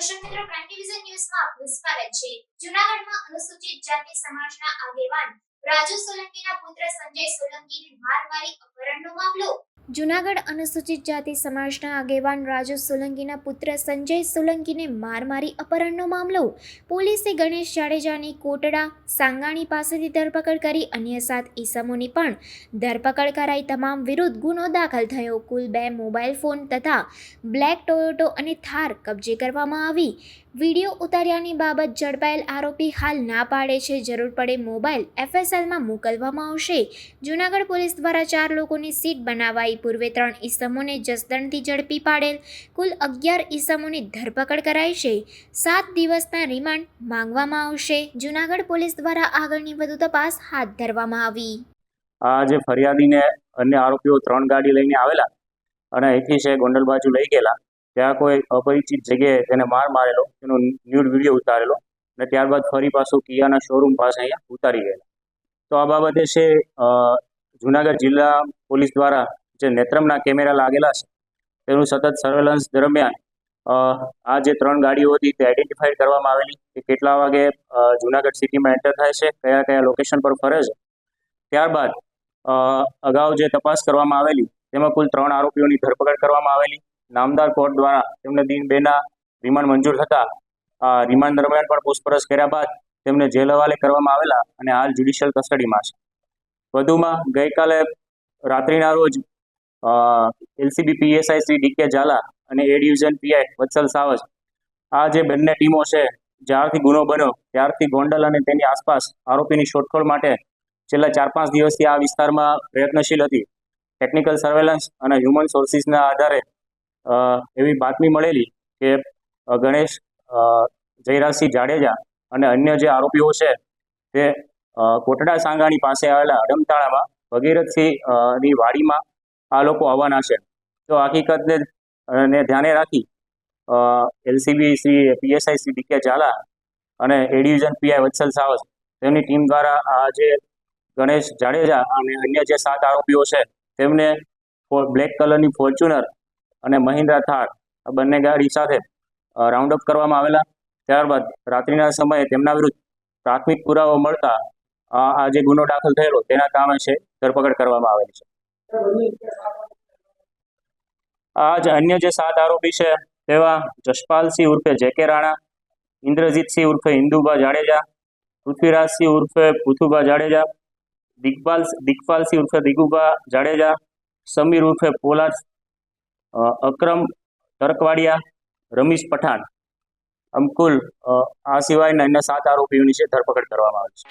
દર્શક મિત્રો ડિવિઝન ન્યૂઝમાં આપનું છે. જૂનાગઢમાં અનુસૂચિત જાતિ સમાજના આગેવાન રાજુ સોલંકીના પુત્ર સંજય સોલંકીને માર મારી અપહરણનો મામલો જૂનાગઢ અનુસૂચિત જાતિ સમાજના આગેવાન રાજુ સોલંકીના પુત્ર સંજય સોલંકીને માર મારી અપહરણનો મામલો. પોલીસે ગણેશ જાડેજાની કોટડા સાંગાણી પાસેથી ધરપકડ કરી અન્ય સાત ઈસમોની પણ ધરપકડ કરાઈ. તમામ વિરુદ્ધ ગુનો દાખલ થયો. કુલ બે મોબાઈલ ફોન તથા બ્લેક ટોયોટો અને થાર કબજે કરવામાં આવી. વીડિયો ઉતાર્યાની બાબત ઝડપાયેલ આરોપી હાલ ના પાડે છે. જરૂર પડે મોબાઈલ એફએસએલમાં મોકલવામાં આવશે. જૂનાગઢ પોલીસ દ્વારા ચાર લોકોની સીટ બનાવાઈ. પૂર્વે ત્રણ ઈસમોને જસદણથી ઝડપી પાડેલ. કુલ અગિયાર ઈસમોની ધરપકડ કરાઈ છે. સાત દિવસના રિમાન્ડ માંગવામાં આવશે. જુનાગઢ પોલીસ દ્વારા આગળની વધુ તપાસ હાથ ધરવામાં આવી. આ ફરિયાદીને અન્ય આરોપીઓ ત્રણ ગાડી લઈને આવેલા અને અહીંથી છે ગોંડલ બાજુ લઈ ગયેલા. ત્યાં કોઈ અપરિચિત જગ્યાએ તેને માર મારેલો, તેનો ન્યૂડ વીડિયો ઉતારેલો અને ત્યારબાદ ફરી પાછું કિયાના શોરૂમ પાસે અહીંયા ઉતારી ગયેલા. તો આ બાબતે છે જુનાગઢ જિલ્લા પોલીસ દ્વારા જે નેત્રમના કેમેરા લાગેલા છે, તેનું સતત સર્વેલન્સ દરમિયાન આ જે ત્રણ ગાડીઓ હતી તે આઈડેન્ટિફાઈડ કરવામાં આવેલી કે કેટલા વાગે જુનાગઢ સિટીમાં એન્ટર થાય છે, કયા કયા લોકેશન પર ફરે છે. ત્યારબાદ અગાઉ જે તપાસ કરવામાં આવેલી, તેમાં કુલ ત્રણ આરોપીઓની ધરપકડ કરવામાં આવેલી. નામદાર કોર્ટ દ્વારા તેમને દિન બેના રિમાન્ડ મંજૂર થતા રિમાન્ડ દરમિયાન પણ પૂછપરછ કર્યા બાદ તેમને જેલ હવાલે કરવામાં આવેલા અને હાલ જ્યુડિશિયલ કસ્ટડીમાં છે. વધુમાં ગઈકાલે રાત્રિના રોજ LCB PSI Shri DK Zala અને એ ડિવિઝન પીઆઈ વત્સલ સાવજ. આ જે બંને ટીમો છે, જ્યારથી ગુનો બન્યો, ત્યારથી ગોંડલ અને તેની આસપાસ આરોપીની શોધખોળ માટે છેલ્લા ચાર પાંચ દિવસથી આ વિસ્તારમાં પ્રયત્નશીલ હતી. ટેકનિકલ સર્વેલન્સ અને હ્યુમન સોર્સિસના આધારે એવી બાતમી મળેલી કે ગણેશ જયરાજસિંહ જાડેજા અને અન્ય જે આરોપીઓ છે, તે કોટડા સાંગાણી પાસે આવેલા અડમતાળામાં ભગીરથસિંહની વાડીમાં આ લોકો આવવાના છે. તો હકીકતને ને ધ્યાને રાખી LCB Shri PSI Shri DK Zala અને એ પીઆઈ વત્સલ સાવસ તેમની ટીમ દ્વારા આ જે ગણેશ જાડેજા અને અન્ય જે સાત આરોપીઓ છે, તેમને બ્લેક કલરની ફોર્ચ્યુનર અને મહિન્દ્રા થાર આ બંને ગાડી સાથે રાઉન્ડ અપ કરવામાં આવેલા. ત્યારબાદ રાત્રિના સમયે તેમના વિરુદ્ધ પ્રાથમિક પુરાવો મળતા આ જે ગુનો દાખલ થયેલો, તેના કામે છે, ધરપકડ કરવામાં આવેલી છે. આ જ અન્ય જે સાત આરોપી છે તેવા જશપાલસિંહ ઉર્ફે જેકે રાણા, ઇન્દ્રજીતસિંહ ઉર્ફે ઇન્દુબા જાડેજા, પૃથ્વીરાજસિંહ ઉર્ફે પૃથુબા જાડેજા દિગ્પાલ દિગ્પાલસિંહ ઉર્ફે દિગુબા જાડેજા, સમીર ઉર્ફે પોલાદ અક્રમ તરકવાડિયા, રમીશ પઠાણ. અમકુલ આ સિવાયના અન્ય સાત આરોપીઓની છે, ધરપકડ કરવામાં આવી છે.